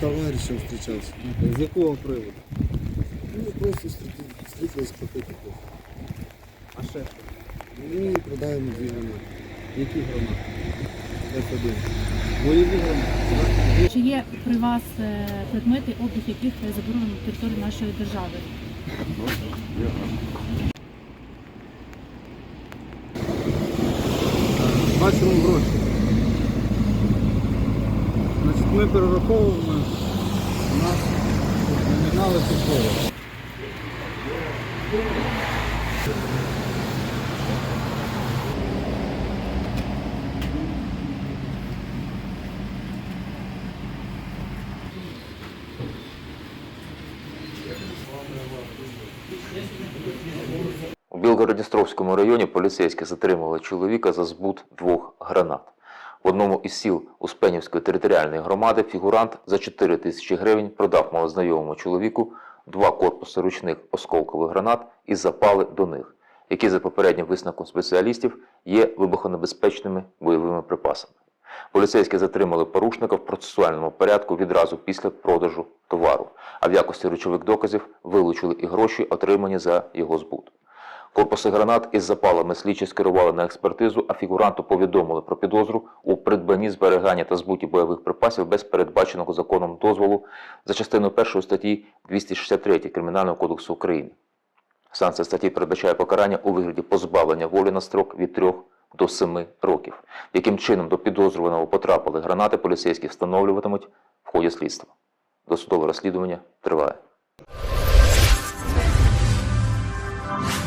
товаришем встречался. З якого приводу? Ну, просто встретились, встретились попить кофе. А ще що? Ну, и продаем две гранаты. Які громади? F1. Бойові громади. Чи є при вас е, предмети, обіг яких заборонено на території нашої держави? Бачимо гроші. Значить, ми перераховуємо у нас номінали купили. У Білгородністровському районі поліцейські затримали чоловіка за збут двох гранат. В одному із сіл Успенівської територіальної громади фігурант за 4 тисячі гривень продав малознайомому чоловіку два корпуси ручних осколкових гранат і запали до них, які за попереднім висновком спеціалістів є вибухонебезпечними бойовими припасами. Поліцейські затримали порушника в процесуальному порядку відразу після продажу товару, а в якості речових доказів вилучили і гроші, отримані за його збут. Корпуси гранат із запалами слідчі скерували на експертизу, а фігуранту повідомили про підозру у придбанні, зберіганні та збуті бойових припасів без передбаченого законом дозволу за частиною 1 статті 263 Кримінального кодексу України. Санкція статті передбачає покарання у вигляді позбавлення волі на строк від 3 до 7 років. Яким чином до підозрюваного потрапили гранати, поліцейські встановлюватимуть в ході слідства. Досудове розслідування триває.